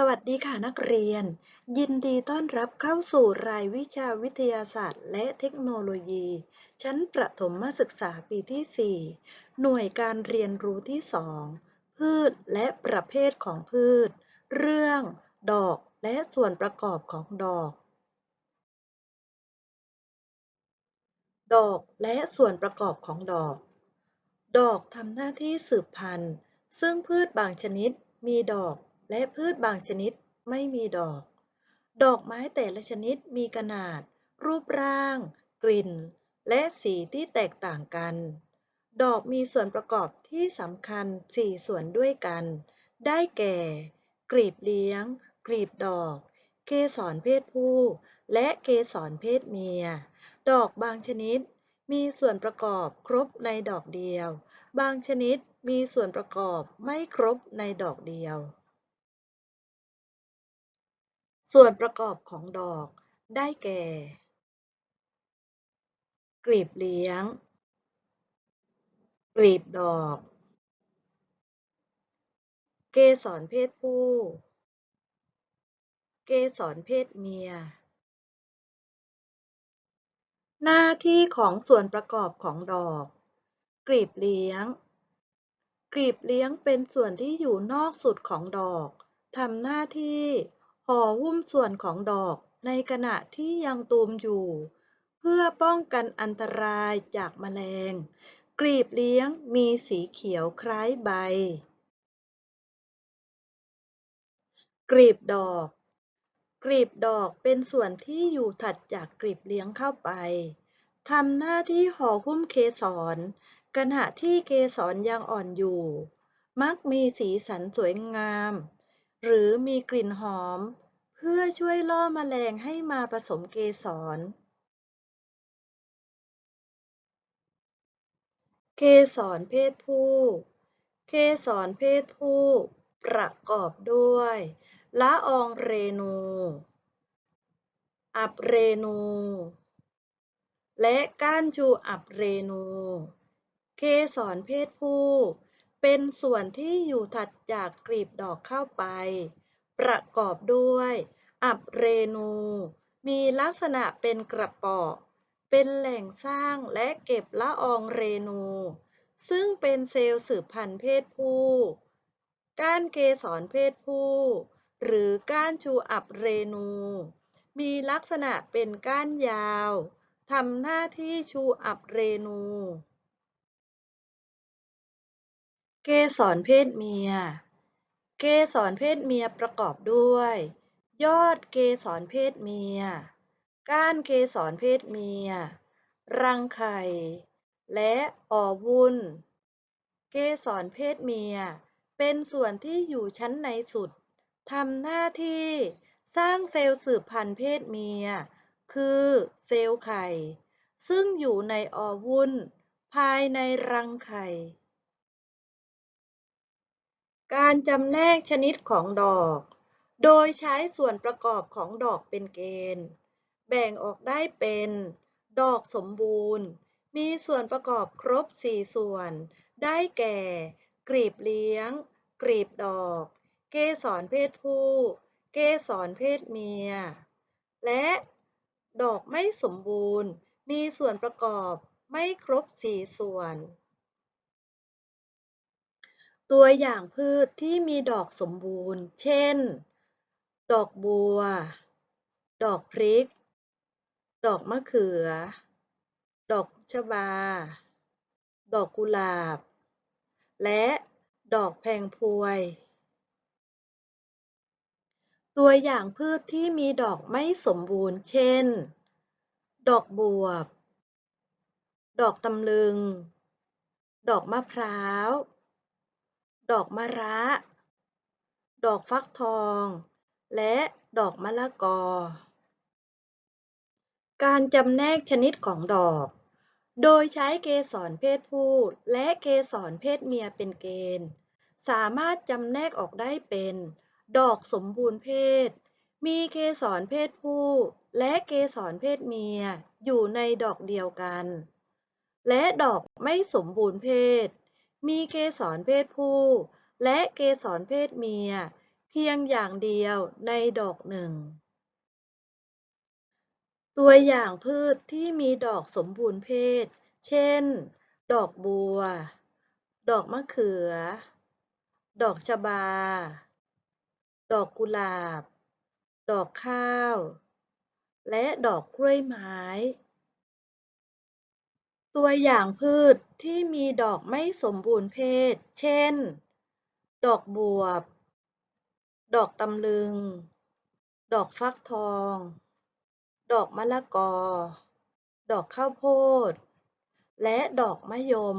สวัสดีค่ะนักเรียน ยินดีต้อนรับเข้าสู่รายวิชาวิทยาศาสตร์ และเทคโนโลยี ชั้นประถมศึกษาปีที่ 4 หน่วยการเรียนรู้ที่ 2 พืชและประเภทของพืช เรื่อง ดอกและส่วนประกอบของดอก ดอกและส่วนประกอบของดอก ดอกทำหน้าที่สืบพันธุ์ ซึ่งพืชบางชนิดมีดอก และพืชบางชนิดไม่มีดอก ดอกไม้แต่ละชนิดมีขนาด รูปร่าง กลิ่น และสีที่แตกต่างกัน ดอกมีส่วนประกอบที่สำคัญ 4 ส่วนด้วยกัน ได้แก่ กลีบเลี้ยง กลีบดอก เกสรเพศผู้ และเกสรเพศเมีย ดอกบางชนิด มีส่วนประกอบครบในดอกเดียว บางชนิดมีส่วนประกอบไม่ครบในดอกเดียว ส่วนประกอบของดอก ได้แก่ กลีบเลี้ยง กลีบดอก เกสรเพศผู้ เกสรเพศเมีย หน้าที่ของส่วนประกอบของดอก กลีบเลี้ยง กลีบเลี้ยงเป็นส่วนที่อยู่นอกสุดของดอกทำหน้าที่ ห่อหุ้มส่วนของดอกในขณะที่ยังตูมอยู่ เพื่อป้องกันอันตรายจากแมลง กลีบเลี้ยงมีสีเขียวคล้ายใบ กลีบดอก กลีบดอกเป็นส่วนที่อยู่ถัดจากกลีบเลี้ยงเข้าไปทำหน้าที่ห่อหุ้มเกสรขณะที่เกสรยังอ่อนอยู่ มักมีสีสันสวยงาม หรือมีกลิ่นหอม เพื่อช่วยล่อแมลงให้มาผสมเกสร เกสรเพศผู้ เกสรเพศผู้ ประกอบด้วยละอองเรนู อับเรนู และก้านจูอับเรนู เกสรเพศผู้ เป็นส่วนที่อยู่ถัดจากกลีบดอกเข้าไป ประกอบด้วย อับเรนู มีลักษณะเป็นกระป๋อกเป็นแหล่งสร้างและเก็บละอองเรนู ซึ่งเป็นเซลล์สืบพันธุ์เพศผู้ก้านเกสรเพศผู้ หรือก้านชูอับเรนู มีลักษณะเป็นก้านยาวทำหน้าที่ชูอับเรนู เกสรเพศเมีย เกสรเพศเมียประกอบด้วย ยอดเกสรเพศเมีย ก้านเกสรเพศเมีย รังไข่ และออวุ้น เกสรเพศเมีย เป็นส่วนที่อยู่ชั้นในสุด ทำหน้าที่สร้างเซลล์สืบพันธุ์เพศเมีย คือเซลล์ไข่ ซึ่งอยู่ในออวุ้น ภายในรังไข่ การจำแนกชนิดของดอก โดยใช้ส่วนประกอบของดอกเป็นเกณฑ์ แบ่งออกได้เป็น ดอกสมบูรณ์ มีส่วนประกอบครบ 4 ส่วน ได้แก่ กลีบเลี้ยง กลีบดอก เกสรเพศผู้ เกสรเพศเมีย และดอกไม่สมบูรณ์ มีส่วนประกอบไม่ครบ 4 ส่วน ตัวอย่างพืชที่มีดอกสมบูรณ์ เช่น ดอกบัว ดอกพริก ดอกมะเขือ ดอกชบา ดอกกุหลาบ และดอกแพงพวย ตัวอย่างพืชที่มีดอกไม่สมบูรณ์ เช่น ดอกบวบ ดอกตำลึง ดอกมะพร้าว ดอกมะระ ดอกฟักทอง และดอกมะละกอ การจำแนกชนิดของดอก โดยใช้เกสรเพศผู้และเกสรเพศเมียเป็นเกณฑ์ สามารถจำแนกออกได้เป็น ดอกสมบูรณ์เพศ มีเกสรเพศผู้และเกสรเพศเมียอยู่ในดอกเดียวกัน และดอกไม่สมบูรณ์เพศ มีเกสรเพศผู้ และเกสรเพศเมีย เพียงอย่างเดียวในดอกหนึ่ง ตัวอย่างพืชที่มีดอกสมบูรณ์เพศ เช่น ดอกบัว ดอกมะเขือ ดอกชบา ดอกกุหลาบ ดอกข้าว และดอกกล้วยไม้ ตัวอย่างพืชที่มีดอกไม่สมบูรณ์เพศ เช่น ดอกบวบ ดอกตำลึง ดอกฟักทอง ดอกมะละกอ ดอกข้าวโพด และดอกมะยม